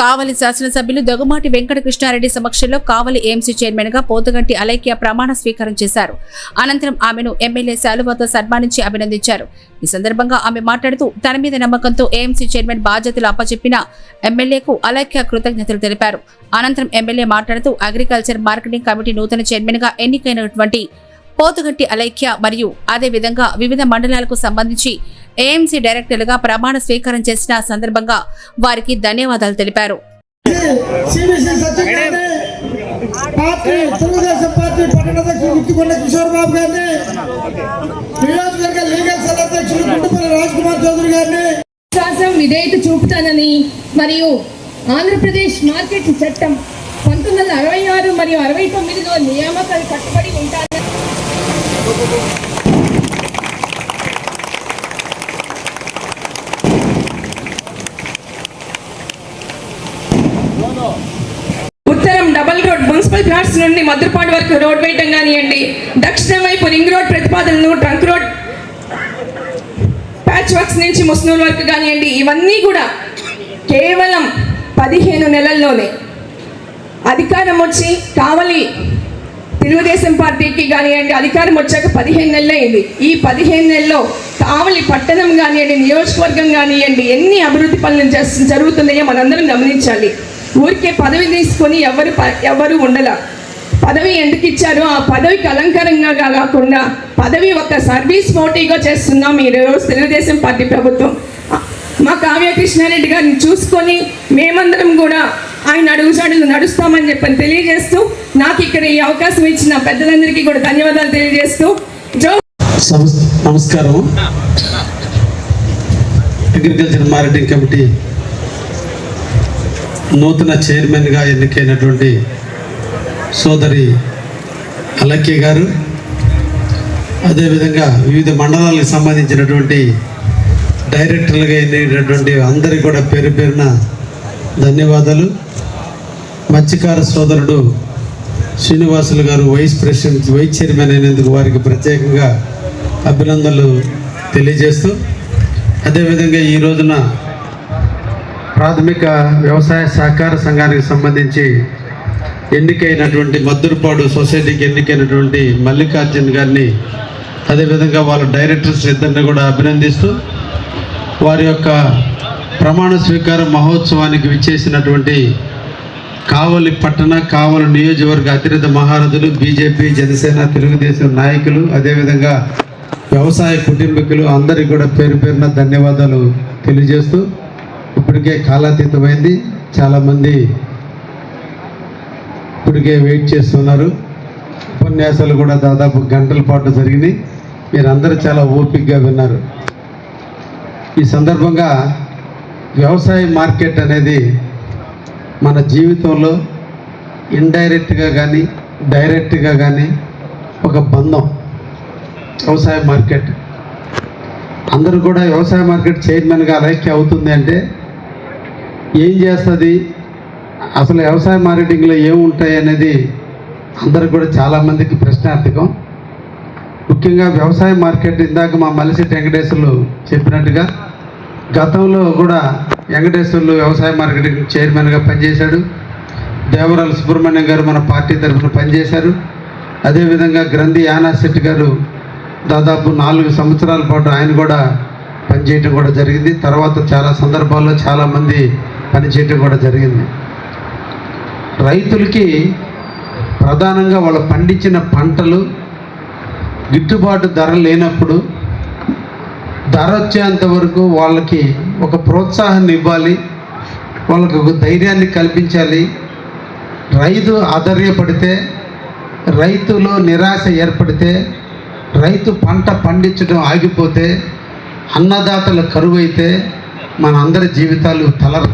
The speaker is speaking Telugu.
కావలి శాసనసభ్యులు దొగమాటి వెంకట కృష్ణారెడ్డి సమక్షంలో కావలి ఏఎంసీ చైర్మన్గా పోతుగంటి అలైక్య ప్రమాణ స్వీకారం చేశారు. అనంతరం ఆమెను ఎమ్మెల్యే శాలువాతో సన్మానించి అభినందించారు. ఈ సందర్భంగా ఆమె మాట్లాడుతూ తన మీద నమ్మకంతో ఏఎంసీ చైర్మన్ బాధ్యతలు అప్పచెప్పిన ఎమ్మెల్యేకు అలైక్య కృతజ్ఞతలు తెలిపారు. అనంతరం ఎమ్మెల్యే మాట్లాడుతూ అగ్రికల్చర్ మార్కెటింగ్ కమిటీ నూతన చైర్మన్గా ఎన్నికైనటువంటి పోతుగంటి అలైక్య మరియు అదే విధంగా వివిధ మండలాలకు సంబంధించి ఏఎంసీ డైరెక్టర్లుగా ప్రమాణ స్వీకారం చేసిన సందర్భంగా వారికి ధన్యవాదాలు తెలిపారు. పార్టీ తెలుగుదేశం పార్టీ పట్టణాధ్యక్షులు గుర్తుకొండ కిషోర్ బాబు గారిని నియోజకవర్గ లీగల్ సెల్ అధ్యక్షులు గుంటుపల్లి రాజ్ కుమార్ చౌదరి గారిని విశ్వాసం విధేయత చూపుతానని మరియు ఆంధ్రప్రదేశ్ మార్కెట్ చట్టం పంతొమ్మిది వందల అరవై ఆరు మరియు అరవై తొమ్మిదిలో నియామకాలు కట్టుబడి ఉంటానని క్రాస్ నుండి మధురపాడు వరకు రోడ్ వేయటం కానివ్వండి దక్షిణం వైపు రింగ్ రోడ్ ప్రతిపాదనలు ట్రంక్ రోడ్ ప్యాచ్ వర్క్స్ నుంచి ముస్నూర్ వరకు కానివ్వండి ఇవన్నీ కూడా కేవలం పదిహేను నెలల్లోనే. అధికారం వచ్చి కావలి తెలుగుదేశం పార్టీకి కానివ్వండి అధికారం వచ్చాక పదిహేను నెలలు అయింది. ఈ పదిహేను నెలల్లో కావలి పట్టణం కానివ్వండి నియోజకవర్గం కానివ్వండి ఎన్ని అభివృద్ధి పనులు చేస్తు జరుగుతున్నాయో మనందరం గమనించాలి. ఊరికే పదవి తీసుకొని ఎవరు ప- ఎవరు ఉండల. పదవి ఎందుకు ఇచ్చారో? ఆ పదవికి అలంకారంగా కాకుండా పదవి ఒక సర్వీస్ మోటివ్గా చేస్తున్నాం ఈ రోజు తెలుగుదేశం పార్టీ ప్రభుత్వం. మా కావ్య కృష్ణారెడ్డి గారిని చూసుకొని మేమందరం కూడా ఆయన అడుగుజాడులు నడుస్తామని చెప్పని తెలియజేస్తూ నాకు ఇక్కడ ఈ అవకాశం ఇచ్చిన పెద్దలందరికీ కూడా ధన్యవాదాలు తెలియజేస్తూ జో నమస్- నమస్కారం. అగ్రికల్చర్ మార్కెటింగ్ కమిటీ నూతన చైర్మన్గా ఎన్నికైనటువంటి సోదరి అలక్య గారు అదేవిధంగా వివిధ మండలాలకు సంబంధించినటువంటి డైరెక్టర్లుగా ఎన్నికైనటువంటి అందరికీ కూడా పేరు పేరున ధన్యవాదాలు. మత్స్యకార సోదరుడు శ్రీనివాసులు గారు వైస్ ప్రెసిడెంట్ వైస్ చైర్మన్ అయినందుకు వారికి ప్రత్యేకంగా అభినందనలు తెలియజేస్తూ అదేవిధంగా ఈ రోజున ప్రాథమిక వ్యవసాయ సహకార సంఘానికి సంబంధించి ఎన్నికైనటువంటి మద్దురుపాడు సొసైటీకి ఎన్నికైనటువంటి మల్లికార్జున్ గారిని అదేవిధంగా వాళ్ళ డైరెక్టర్స్ ఇద్దరిని కూడా అభినందిస్తూ వారి యొక్క ప్రమాణ స్వీకార మహోత్సవానికి విచ్చేసినటువంటి కావలి పట్టణ కావలి నియోజకవర్గ అతిరథ మహారథులు బీజేపీ జనసేన తెలుగుదేశం నాయకులు అదేవిధంగా వ్యవసాయ కుటుంబీకులు అందరికీ కూడా పేరు పేరున ధన్యవాదాలు తెలియజేస్తూ ఇప్పటికే కాలాతీతమైంది. చాలామంది ఇప్పటికే వెయిట్ చేస్తున్నారు. ఉపన్యాసాలు కూడా దాదాపు గంటల పాటు జరిగినాయి. మీరందరూ చాలా ఓపిక్గా విన్నారు. ఈ సందర్భంగా వ్యవసాయ మార్కెట్ అనేది మన జీవితంలో ఇండైరెక్ట్గా కానీ డైరెక్ట్గా కానీ ఒక బంధం. వ్యవసాయ మార్కెట్. అందరూ కూడా వ్యవసాయ మార్కెట్ చైర్మన్గా అలైక్య అవుతుంది అంటే ఏం చేస్తుంది? అసలు వ్యవసాయ మార్కెటింగ్లో ఏముంటాయి అనేది అందరు కూడా చాలామందికి ప్రశ్నార్థకం. ముఖ్యంగా వ్యవసాయ మార్కెట్ ఇందాక మా మలిశెట్టి వెంకటేశ్వర్లు చెప్పినట్టుగా గతంలో కూడా వెంకటేశ్వర్లు వ్యవసాయ మార్కెటింగ్ చైర్మన్గా పనిచేశాడు. దేవరాల సుబ్రహ్మణ్యం గారు మన పార్టీ తరఫున పనిచేశారు. అదేవిధంగా గ్రంథి యానాశెట్టి గారు దాదాపు నాలుగు సంవత్సరాల పాటు ఆయన కూడా పనిచేయటం కూడా జరిగింది. తర్వాత చాలా సందర్భాల్లో చాలామంది పనిచేయటం కూడా జరిగింది. రైతులకి ప్రధానంగా వాళ్ళు పండించిన పంటలు గిట్టుబాటు ధర లేనప్పుడు ధర వచ్చేంత వరకు వాళ్ళకి ఒక ప్రోత్సాహాన్ని ఇవ్వాలి వాళ్ళకి ఒక ధైర్యాన్ని కల్పించాలి. రైతు ఆధర్యపడితే రైతులో నిరాశ ఏర్పడితే రైతు పంట పండించడం ఆగిపోతే అన్నదాతల కరువైతే మన అందరి జీవితాలు తలరు